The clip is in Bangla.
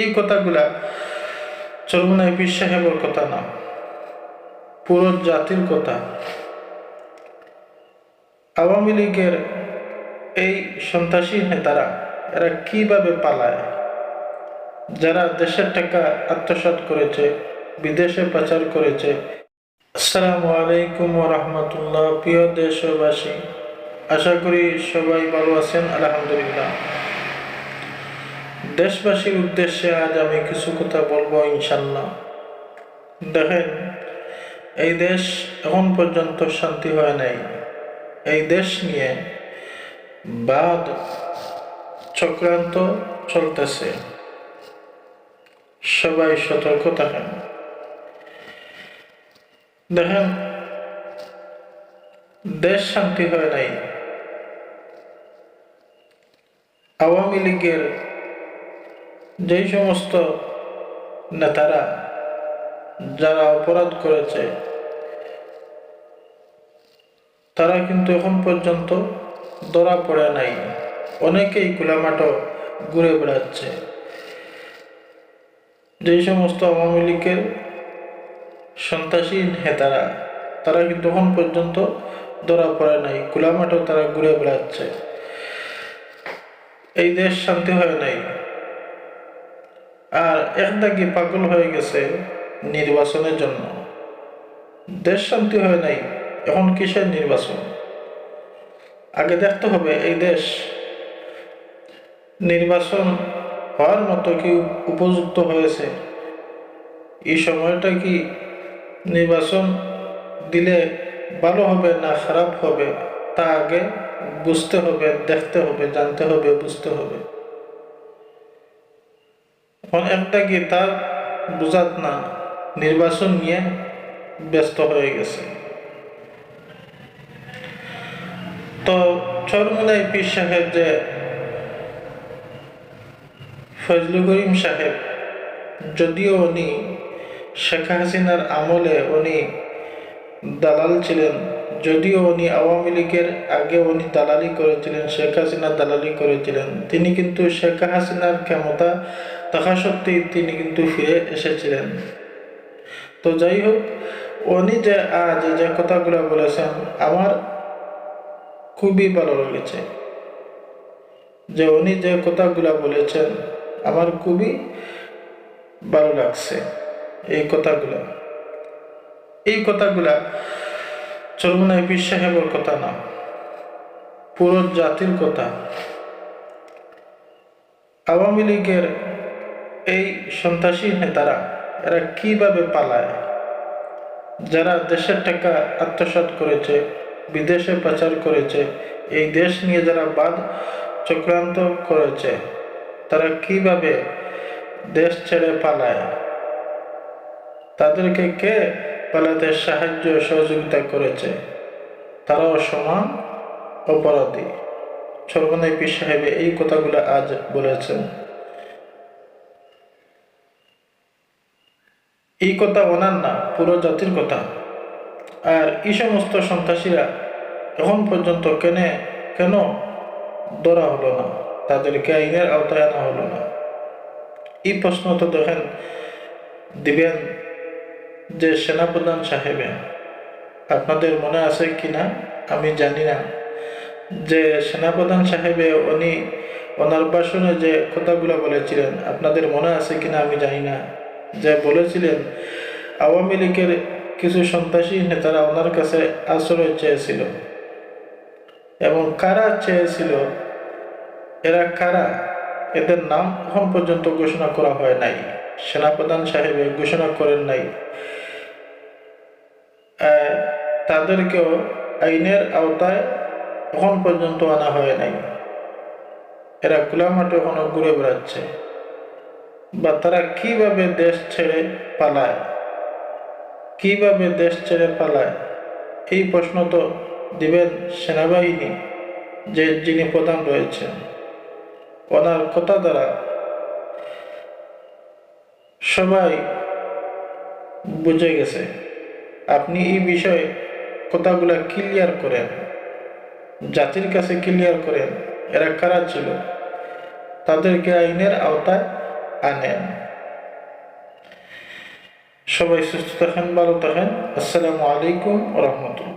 এই কথাগুলা চরমনাই পীর সাহেবের কথা না, পুরো জাতির কথা। আওয়ামী লীগের এই সন্ত্রাসী নেতারা, এরা কীভাবে পালায়? যারা দেশের টাকা আত্মসাৎ করেছে, বিদেশে পাচার করেছে। আসসালামু আলাইকুম রহমতুল্লাহ, প্রিয় দেশবাসী, আশা করি সবাই ভালো আছেন, আলহামদুলিল্লাহ। দেশবাসীর উদ্দেশ্যে আজ আমি কিছু কথা বলব ইনশাল্লাহ দেখেন, এই দেশ এখন পর্যন্ত শান্তি হয় নাই। এই দেশ নিয়ে বাদ চক্রান্ত চলতেছে। সবাই সতর্ক থাকেন। দেখেন, দেশ শান্তি হয় নাই। আওয়ামী লীগের যেই সমস্ত নেতারা যারা অপরাধ করেছে, তারা কিন্তু এখন পর্যন্ত ধরা পড়ে নাই। অনেকেই কুলামাটো ঘুরে বেড়াচ্ছে। যেই সমস্ত আওয়ামী লীগের সন্ত্রাসী নেতারা, তারা কিন্তু এখন পর্যন্ত ধরা পড়ে নাই কুলামাটো তারা ঘুরে বেড়াচ্ছে। এই দেশ শান্তি হয় নাই। আর একদাগি পাগল হয়ে গেছে নির্বাচনের জন্য। দেশ শান্তি হয় নাই, এখন কিসের নির্বাচন আগে দেখতে হবে এই দেশ নির্বাচন হওয়ার মতো কি উপযুক্ত হয়েছে? এই সময়টা কি নির্বাচন দিলে ভালো হবে না খারাপ হবে? তা আগে বুঝতে হবে, দেখতে হবে, জানতে হবে, বুঝতে হবে। এখন একটা কি তার বুঝাত না, নির্বাচন নিয়ে ব্যস্ত হয়ে গেছে। তো চরমুলাই পীর সাহেব যে ফজলু করিম সাহেব, যদিও উনি শেখ হাসিনার আমলে উনি দালাল ছিলেন যদিও উনি আওয়ামী লীগের আগে উনি দালালি করেছিলেন, শেখ হাসিনা দালালি করেছিলেন, তিনি কিন্তু শেখ হাসিনার ক্ষমতা থাকা সত্ত্বেই তিনি কিন্তু ফিরে এসেছিলেন। তো যাই হোক, উনি যে আজ যে কথাগুলো বলেছেন, আমার খুবই ভালো লেগেছে। যে উনি যে কথাগুলো বলেছেন, আমার খুবই ভালো লাগছে এই কথাগুলা। এই কথাগুলা চরমনাই পীর সাহেবের কথা না। পুরো জাতির কথা। আওয়ামী লীগের এই সন্ত্রাসী নেতারা, এরা কীভাবে পালায়? যারা দেশের টাকা আত্মসাৎ করেছে, বিদেশে পাচার করেছে, এই দেশ নিয়ে যারা বাদ চক্রান্ত করেছে, তারা কীভাবে দেশ ছেড়ে পালায়? তাদেরকে কে পালাতে সাহায্য সহযোগিতা করেছে। তারাও সমান অপরাধী। সর্বনয় পীর সাহেবে এই কথাগুলো আজ বলেছেন। এই কথা ওনার না, পুরো জাতির কথা। আর এই সমস্ত সন্ত্রাসীরা এখন পর্যন্ত কেন কেন ধরা হলো না? তাদেরকে আইনের আওতায় আনা হলো না? এই প্রশ্ন তো দেখেন, দিবেন যে সেনাপ্রধান সাহেবে, আপনাদের মনে আছে কি না? আমি জানি না। যে সেনাপ্রধান সাহেবে, উনি ওনার ভাষণে যে কথাগুলো বলেছিলেন, আপনাদের মনে আছে কি না আমি জানি না। যে বলেছিলেন, আওয়ামী লীগের কিছু সন্ত্রাসী নেতারা ওনার কাছে আশ্রয় চেয়েছিল। এবং কারা চেয়েছিল? এরা কারা? এদের নাম এখন পর্যন্ত ঘোষণা করা হয় নাই। সেনাপ্রধান সাহেবে ঘোষণা করেন নাই। তাদেরকেও আইনের আওতায় এখন পর্যন্ত আনা হয় নাই। এরা খোলামাঠে এখনও ঘুরে বেড়াচ্ছে। বা তারা কীভাবে দেশ ছেড়ে পালায়? কীভাবে দেশ ছেড়ে পালায়? এই প্রশ্ন তো দিবেন সেনাবাহিনী, যে যিনি প্রধান রয়েছেন। ওনার কথা দ্বারা সবাই বুঝে গেছে। আপনি এই বিষয়ে কথাগুলা ক্লিয়ার করেন জাতির কাছে ক্লিয়ার করেন এরা কারা ছিল? তাদেরকে আইনের আওতায় আনেন। সবাই সুস্থ থাকেন, ভালো থাকেন। আসসালামু আলাইকুম রহমতুল্লাহ।